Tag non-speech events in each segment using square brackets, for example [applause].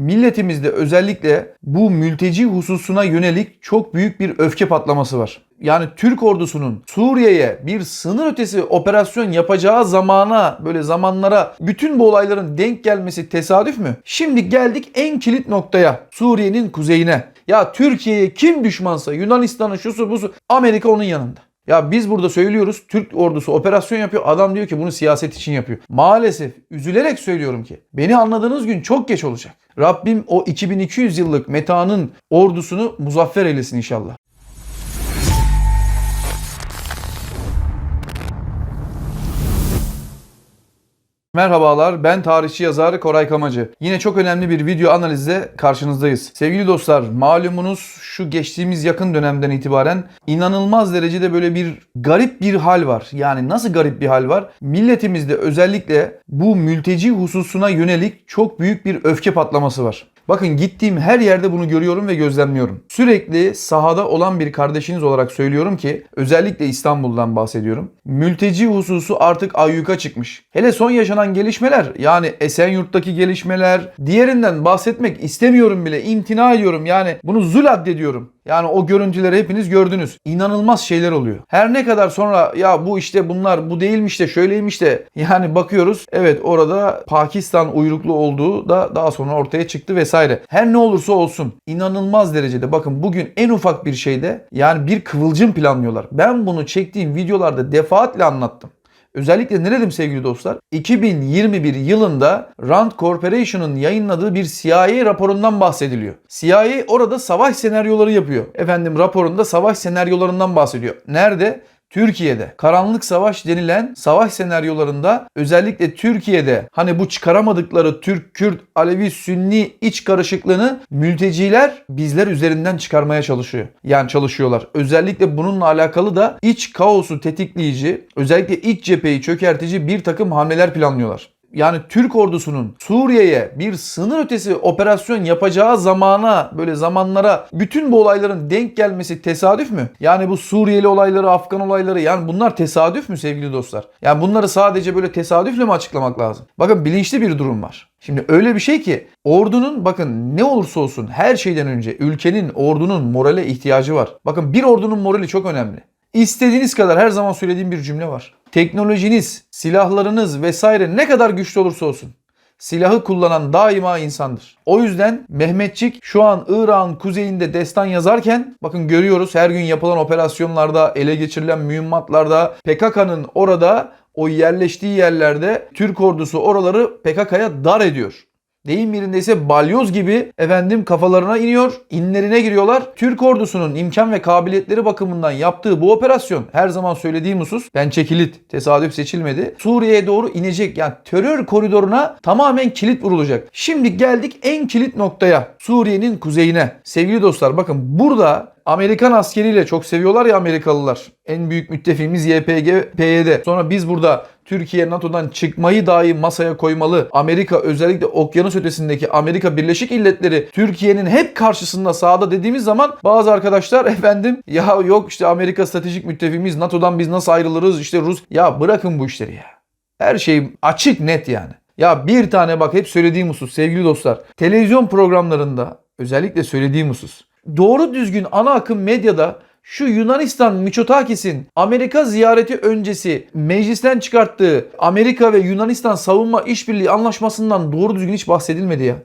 Milletimizde özellikle bu mülteci hususuna yönelik çok büyük bir öfke patlaması var. Yani Türk ordusunun Suriye'ye bir sınır ötesi operasyon yapacağı zamana böyle zamanlara bütün bu olayların denk gelmesi tesadüf mü? Şimdi geldik en kilit noktaya. Suriye'nin kuzeyine. Ya Türkiye'ye kim düşmansa Yunanistan'ın şusu busu Amerika onun yanında. Ya biz burada söylüyoruz Türk ordusu operasyon yapıyor. Adam diyor ki bunu siyaset için yapıyor. Maalesef üzülerek söylüyorum ki beni anladığınız gün çok geç olacak. Rabbim o 2200 yıllık Meta'nın ordusunu muzaffer eylesin inşallah. Merhabalar ben tarihçi yazar Koray Kamacı. Yine çok önemli bir video analizle karşınızdayız. Sevgili dostlar malumunuz şu geçtiğimiz yakın dönemden itibaren inanılmaz derecede böyle bir garip bir hal var. Yani nasıl garip bir hal var? Milletimizde özellikle bu mülteci hususuna yönelik çok büyük bir öfke patlaması var. Bakın gittiğim her yerde bunu görüyorum ve gözlemliyorum. Sürekli sahada olan bir kardeşiniz olarak söylüyorum ki özellikle İstanbul'dan bahsediyorum. Mülteci hususu artık ayyuka çıkmış. Hele son yaşanan gelişmeler yani Esenyurt'taki gelişmeler diğerinden bahsetmek istemiyorum bile. imtina ediyorum yani bunu zul addediyorum. Yani o görüntüleri hepiniz gördünüz. İnanılmaz şeyler oluyor. Her ne kadar sonra ya bu işte bunlar bu değilmiş de şöyleymiş de [laughs] yani bakıyoruz evet orada Pakistan uyruklu olduğu da daha sonra ortaya çıktı vesaire. Her ne olursa olsun inanılmaz derecede bakın bugün en ufak bir şeyde yani bir kıvılcım planlıyorlar. Ben bunu çektiğim videolarda defaatle anlattım. Özellikle ne dedim sevgili dostlar? 2021 yılında Rand Corporation'ın yayınladığı bir CIA raporundan bahsediliyor. CIA orada savaş senaryoları yapıyor. Efendim raporunda savaş senaryolarından bahsediyor. Nerede? Türkiye'de karanlık savaş denilen savaş senaryolarında özellikle Türkiye'de hani bu çıkaramadıkları Türk, Kürt, Alevi, Sünni iç karışıklığını mülteciler bizler üzerinden çıkarmaya çalışıyor. Yani çalışıyorlar. Özellikle bununla alakalı da iç kaosu tetikleyici, özellikle iç cepheyi çökertici bir takım hamleler planlıyorlar yani Türk ordusunun Suriye'ye bir sınır ötesi operasyon yapacağı zamana böyle zamanlara bütün bu olayların denk gelmesi tesadüf mü? Yani bu Suriyeli olayları, Afgan olayları yani bunlar tesadüf mü sevgili dostlar? Yani bunları sadece böyle tesadüfle mi açıklamak lazım? Bakın bilinçli bir durum var. Şimdi öyle bir şey ki ordunun bakın ne olursa olsun her şeyden önce ülkenin ordunun morale ihtiyacı var. Bakın bir ordunun morali çok önemli. İstediğiniz kadar her zaman söylediğim bir cümle var. Teknolojiniz, silahlarınız vesaire ne kadar güçlü olursa olsun silahı kullanan daima insandır. O yüzden Mehmetçik şu an İrak'ın kuzeyinde destan yazarken bakın görüyoruz her gün yapılan operasyonlarda, ele geçirilen mühimmatlarda PKK'nın orada o yerleştiği yerlerde Türk ordusu oraları PKK'ya dar ediyor. Deyim yerindeyse balyoz gibi efendim kafalarına iniyor, inlerine giriyorlar. Türk ordusunun imkan ve kabiliyetleri bakımından yaptığı bu operasyon her zaman söylediğim husus pençe kilit tesadüf seçilmedi. Suriye'ye doğru inecek yani terör koridoruna tamamen kilit vurulacak. Şimdi geldik en kilit noktaya Suriye'nin kuzeyine. Sevgili dostlar bakın burada Amerikan askeriyle çok seviyorlar ya Amerikalılar. En büyük müttefiğimiz YPG, PYD. Sonra biz burada Türkiye NATO'dan çıkmayı dahi masaya koymalı. Amerika özellikle okyanus ötesindeki Amerika Birleşik İlletleri Türkiye'nin hep karşısında sağda dediğimiz zaman bazı arkadaşlar [laughs] efendim ya yok işte Amerika stratejik müttefiğimiz NATO'dan biz nasıl ayrılırız işte Rus. Ya bırakın bu işleri ya. Her şey açık net yani. Ya bir tane bak hep söylediğim husus sevgili dostlar. Televizyon programlarında özellikle söylediğim husus. Doğru düzgün ana akım medyada şu Yunanistan Miçotakis'in Amerika ziyareti öncesi meclisten çıkarttığı Amerika ve Yunanistan savunma işbirliği anlaşmasından doğru düzgün hiç bahsedilmedi ya.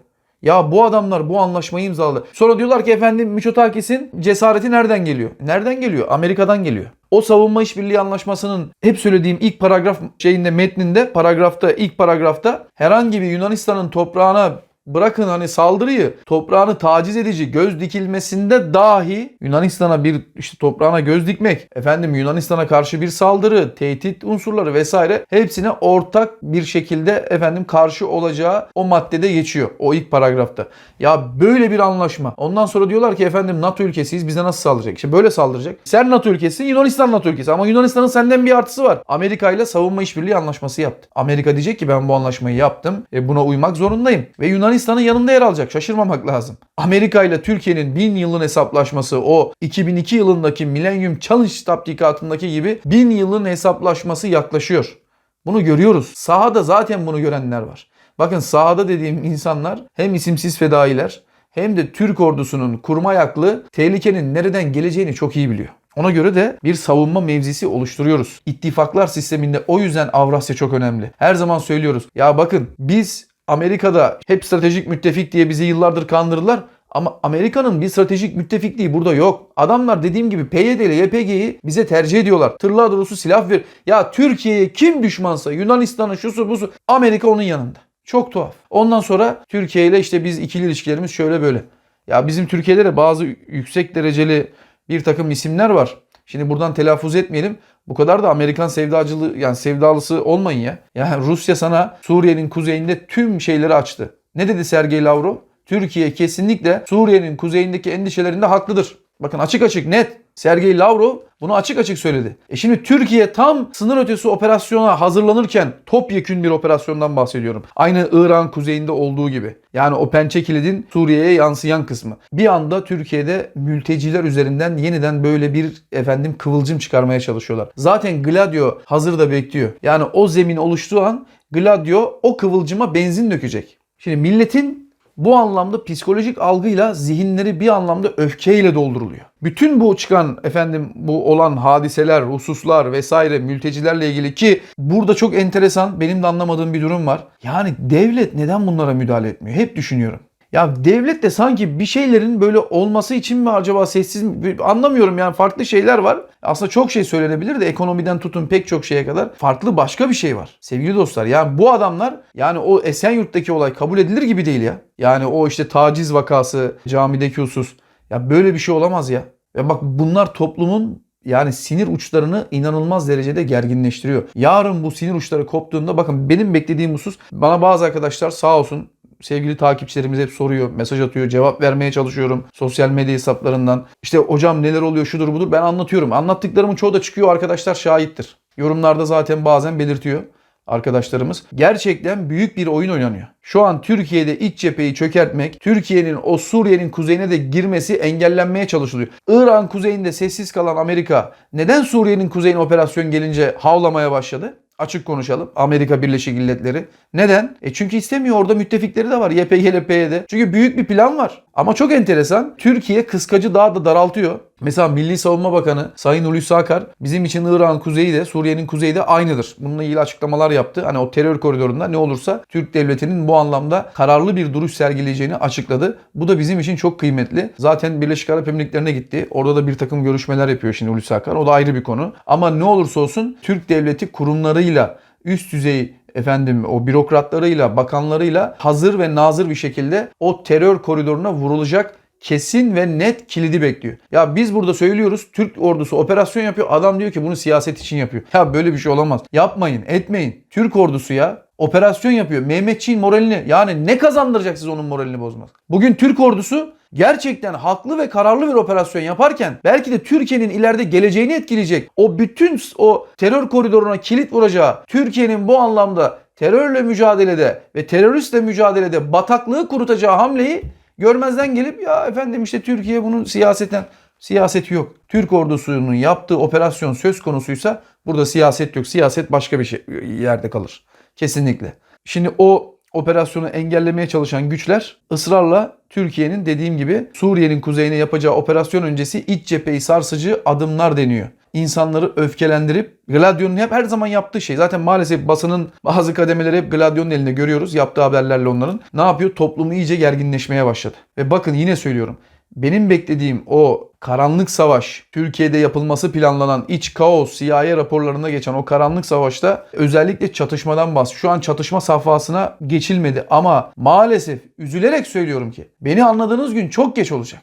Ya bu adamlar bu anlaşmayı imzaladı. Sonra diyorlar ki efendim Miçotakis'in cesareti nereden geliyor? Nereden geliyor? Amerika'dan geliyor. O savunma işbirliği anlaşmasının hep söylediğim ilk paragraf şeyinde metninde paragrafta ilk paragrafta herhangi bir Yunanistan'ın toprağına bırakın hani saldırıyı toprağını taciz edici göz dikilmesinde dahi Yunanistan'a bir işte toprağına göz dikmek efendim Yunanistan'a karşı bir saldırı tehdit unsurları vesaire hepsine ortak bir şekilde efendim karşı olacağı o maddede geçiyor o ilk paragrafta. Ya böyle bir anlaşma. Ondan sonra diyorlar ki efendim NATO ülkesiyiz bize nasıl saldıracak? İşte böyle saldıracak. Sen NATO ülkesi Yunanistan NATO ülkesi ama Yunanistan'ın senden bir artısı var. Amerika ile savunma işbirliği anlaşması yaptı. Amerika diyecek ki ben bu anlaşmayı yaptım. E buna uymak zorundayım. Ve Yunanistan Yunanistan'ın yanında yer alacak. Şaşırmamak lazım. Amerika ile Türkiye'nin bin yılın hesaplaşması o 2002 yılındaki Millennium Challenge tatbikatındaki gibi bin yılın hesaplaşması yaklaşıyor. Bunu görüyoruz. Sahada zaten bunu görenler var. Bakın sahada dediğim insanlar hem isimsiz fedailer hem de Türk ordusunun kurmay aklı tehlikenin nereden geleceğini çok iyi biliyor. Ona göre de bir savunma mevzisi oluşturuyoruz. İttifaklar sisteminde o yüzden Avrasya çok önemli. Her zaman söylüyoruz. Ya bakın biz Amerika'da hep stratejik müttefik diye bizi yıllardır kandırdılar. Ama Amerika'nın bir stratejik müttefikliği burada yok. Adamlar dediğim gibi PYD ile YPG'yi bize tercih ediyorlar. Tırlar dolusu silah ver. Ya Türkiye'ye kim düşmansa Yunanistan'ın şusu busu Amerika onun yanında. Çok tuhaf. Ondan sonra Türkiye ile işte biz ikili ilişkilerimiz şöyle böyle. Ya bizim Türkiye'de de bazı yüksek dereceli bir takım isimler var. Şimdi buradan telaffuz etmeyelim. Bu kadar da Amerikan sevdacılığı yani sevdalısı olmayın ya. Yani Rusya sana Suriye'nin kuzeyinde tüm şeyleri açtı. Ne dedi Sergey Lavrov? Türkiye kesinlikle Suriye'nin kuzeyindeki endişelerinde haklıdır. Bakın açık açık net. Sergey Lavrov bunu açık açık söyledi. E şimdi Türkiye tam sınır ötesi operasyona hazırlanırken topyekün bir operasyondan bahsediyorum. Aynı İran kuzeyinde olduğu gibi. Yani o pençe kilidin Suriye'ye yansıyan kısmı. Bir anda Türkiye'de mülteciler üzerinden yeniden böyle bir efendim kıvılcım çıkarmaya çalışıyorlar. Zaten Gladio hazırda bekliyor. Yani o zemin oluştuğu an Gladio o kıvılcıma benzin dökecek. Şimdi milletin bu anlamda psikolojik algıyla zihinleri bir anlamda öfkeyle dolduruluyor. Bütün bu çıkan efendim bu olan hadiseler, hususlar vesaire mültecilerle ilgili ki burada çok enteresan benim de anlamadığım bir durum var. Yani devlet neden bunlara müdahale etmiyor? Hep düşünüyorum. Ya devlet de sanki bir şeylerin böyle olması için mi acaba sessiz mi? Anlamıyorum yani farklı şeyler var. Aslında çok şey söylenebilir de ekonomiden tutun pek çok şeye kadar farklı başka bir şey var. Sevgili dostlar yani bu adamlar yani o Esenyurt'taki olay kabul edilir gibi değil ya. Yani o işte taciz vakası, camideki husus. Ya böyle bir şey olamaz ya. Ve bak bunlar toplumun yani sinir uçlarını inanılmaz derecede gerginleştiriyor. Yarın bu sinir uçları koptuğunda bakın benim beklediğim husus bana bazı arkadaşlar sağ olsun sevgili takipçilerimiz hep soruyor, mesaj atıyor, cevap vermeye çalışıyorum sosyal medya hesaplarından. İşte hocam neler oluyor şudur budur ben anlatıyorum. Anlattıklarımın çoğu da çıkıyor arkadaşlar şahittir. Yorumlarda zaten bazen belirtiyor arkadaşlarımız. Gerçekten büyük bir oyun oynanıyor. Şu an Türkiye'de iç cepheyi çökertmek, Türkiye'nin o Suriye'nin kuzeyine de girmesi engellenmeye çalışılıyor. İran kuzeyinde sessiz kalan Amerika neden Suriye'nin kuzeyine operasyon gelince havlamaya başladı? Açık konuşalım. Amerika Birleşik Milletleri. Neden? E çünkü istemiyor. Orada müttefikleri de var. YPG ile PYD. Çünkü büyük bir plan var. Ama çok enteresan. Türkiye kıskacı daha da daraltıyor. Mesela Milli Savunma Bakanı Sayın Hulusi Akar bizim için İran kuzeyi de Suriye'nin kuzeyi de aynıdır. Bununla ilgili açıklamalar yaptı. Hani o terör koridorunda ne olursa Türk devletinin bu anlamda kararlı bir duruş sergileyeceğini açıkladı. Bu da bizim için çok kıymetli. Zaten Birleşik Arap Emirlikleri'ne gitti. Orada da bir takım görüşmeler yapıyor şimdi Hulusi Akar. O da ayrı bir konu. Ama ne olursa olsun Türk devleti kurumlarıyla üst düzey efendim o bürokratlarıyla, bakanlarıyla hazır ve nazır bir şekilde o terör koridoruna vurulacak kesin ve net kilidi bekliyor. Ya biz burada söylüyoruz Türk ordusu operasyon yapıyor. Adam diyor ki bunu siyaset için yapıyor. Ya böyle bir şey olamaz. Yapmayın, etmeyin. Türk ordusu ya operasyon yapıyor. Mehmetçiğin moralini yani ne kazandıracak siz onun moralini bozmak? Bugün Türk ordusu gerçekten haklı ve kararlı bir operasyon yaparken belki de Türkiye'nin ileride geleceğini etkileyecek o bütün o terör koridoruna kilit vuracağı Türkiye'nin bu anlamda terörle mücadelede ve teröristle mücadelede bataklığı kurutacağı hamleyi görmezden gelip ya efendim işte Türkiye bunun siyaseten siyaseti yok. Türk ordusunun yaptığı operasyon söz konusuysa burada siyaset yok. Siyaset başka bir şey yerde kalır. Kesinlikle. Şimdi o operasyonu engellemeye çalışan güçler ısrarla Türkiye'nin dediğim gibi Suriye'nin kuzeyine yapacağı operasyon öncesi iç cepheyi sarsıcı adımlar deniyor. İnsanları öfkelendirip Gladio'nun hep her zaman yaptığı şey. Zaten maalesef basının bazı kademeleri hep Gladio'nun elinde görüyoruz. Yaptığı haberlerle onların. Ne yapıyor? Toplumu iyice gerginleşmeye başladı. Ve bakın yine söylüyorum. Benim beklediğim o karanlık savaş, Türkiye'de yapılması planlanan iç kaos, CIA raporlarında geçen o karanlık savaşta özellikle çatışmadan bahsediyor. Şu an çatışma safhasına geçilmedi ama maalesef üzülerek söylüyorum ki beni anladığınız gün çok geç olacak.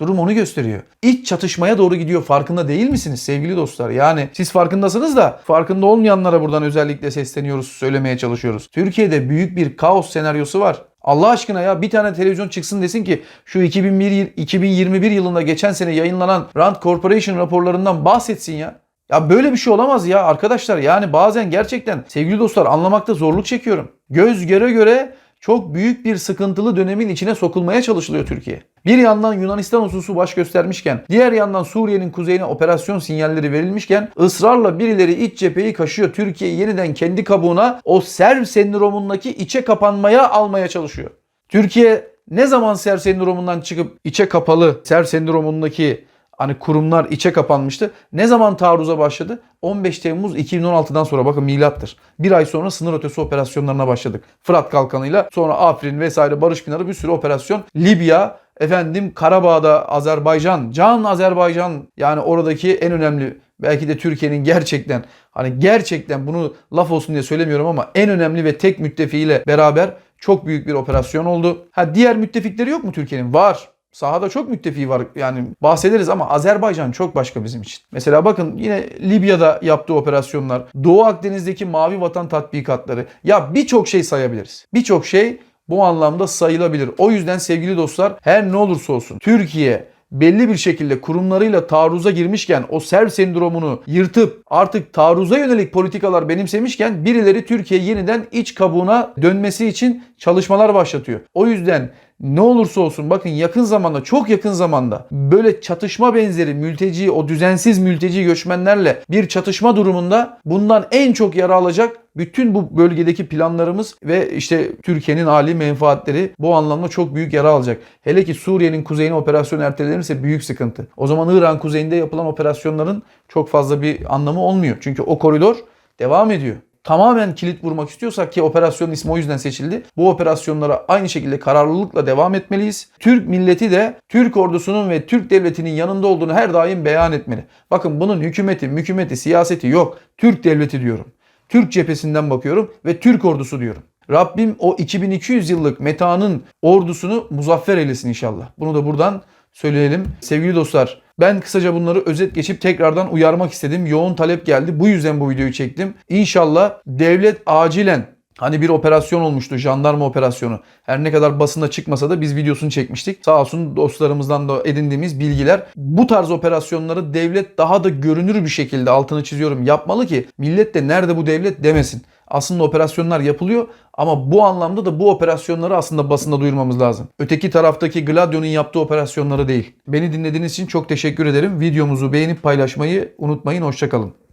Durum onu gösteriyor. İç çatışmaya doğru gidiyor. Farkında değil misiniz sevgili dostlar? Yani siz farkındasınız da farkında olmayanlara buradan özellikle sesleniyoruz, söylemeye çalışıyoruz. Türkiye'de büyük bir kaos senaryosu var. Allah aşkına ya bir tane televizyon çıksın desin ki şu 2001, 2021 yılında geçen sene yayınlanan Rand Corporation raporlarından bahsetsin ya. Ya böyle bir şey olamaz ya arkadaşlar. Yani bazen gerçekten sevgili dostlar anlamakta zorluk çekiyorum. Göz göre göre çok büyük bir sıkıntılı dönemin içine sokulmaya çalışılıyor Türkiye. Bir yandan Yunanistan hususu baş göstermişken, diğer yandan Suriye'nin kuzeyine operasyon sinyalleri verilmişken ısrarla birileri iç cepheyi kaşıyor. Türkiye'yi yeniden kendi kabuğuna o Serv sendromundaki içe kapanmaya almaya çalışıyor. Türkiye ne zaman Serv sendromundan çıkıp içe kapalı Serv sendromundaki hani kurumlar içe kapanmıştı. Ne zaman taarruza başladı? 15 Temmuz 2016'dan sonra bakın milattır. Bir ay sonra sınır ötesi operasyonlarına başladık. Fırat Kalkanı'yla sonra Afrin vesaire Barış Pınarı bir sürü operasyon. Libya, efendim Karabağ'da Azerbaycan, Can Azerbaycan yani oradaki en önemli belki de Türkiye'nin gerçekten hani gerçekten bunu laf olsun diye söylemiyorum ama en önemli ve tek müttefiğiyle beraber çok büyük bir operasyon oldu. Ha diğer müttefikleri yok mu Türkiye'nin? Var. Sahada çok müttefiği var yani bahsederiz ama Azerbaycan çok başka bizim için. Mesela bakın yine Libya'da yaptığı operasyonlar, Doğu Akdeniz'deki Mavi Vatan tatbikatları ya birçok şey sayabiliriz. Birçok şey bu anlamda sayılabilir. O yüzden sevgili dostlar her ne olursa olsun Türkiye belli bir şekilde kurumlarıyla taarruza girmişken o Serv sendromunu yırtıp artık taarruza yönelik politikalar benimsemişken birileri Türkiye yeniden iç kabuğuna dönmesi için çalışmalar başlatıyor. O yüzden ne olursa olsun bakın yakın zamanda çok yakın zamanda böyle çatışma benzeri mülteci o düzensiz mülteci göçmenlerle bir çatışma durumunda bundan en çok yara alacak bütün bu bölgedeki planlarımız ve işte Türkiye'nin âli menfaatleri bu anlamda çok büyük yara alacak. Hele ki Suriye'nin kuzeyine operasyon ertelenirse büyük sıkıntı. O zaman İran kuzeyinde yapılan operasyonların çok fazla bir anlamı olmuyor. Çünkü o koridor devam ediyor tamamen kilit vurmak istiyorsak ki operasyonun ismi o yüzden seçildi. Bu operasyonlara aynı şekilde kararlılıkla devam etmeliyiz. Türk milleti de Türk ordusunun ve Türk devletinin yanında olduğunu her daim beyan etmeli. Bakın bunun hükümeti, mükümeti, siyaseti yok. Türk devleti diyorum. Türk cephesinden bakıyorum ve Türk ordusu diyorum. Rabbim o 2200 yıllık metanın ordusunu muzaffer eylesin inşallah. Bunu da buradan söyleyelim. Sevgili dostlar ben kısaca bunları özet geçip tekrardan uyarmak istedim. Yoğun talep geldi. Bu yüzden bu videoyu çektim. İnşallah devlet acilen Hani bir operasyon olmuştu, jandarma operasyonu. Her ne kadar basında çıkmasa da biz videosunu çekmiştik. Sağ olsun dostlarımızdan da edindiğimiz bilgiler. Bu tarz operasyonları devlet daha da görünür bir şekilde altını çiziyorum yapmalı ki millet de nerede bu devlet demesin. Aslında operasyonlar yapılıyor ama bu anlamda da bu operasyonları aslında basında duyurmamız lazım. Öteki taraftaki Gladio'nun yaptığı operasyonları değil. Beni dinlediğiniz için çok teşekkür ederim. Videomuzu beğenip paylaşmayı unutmayın. Hoşçakalın.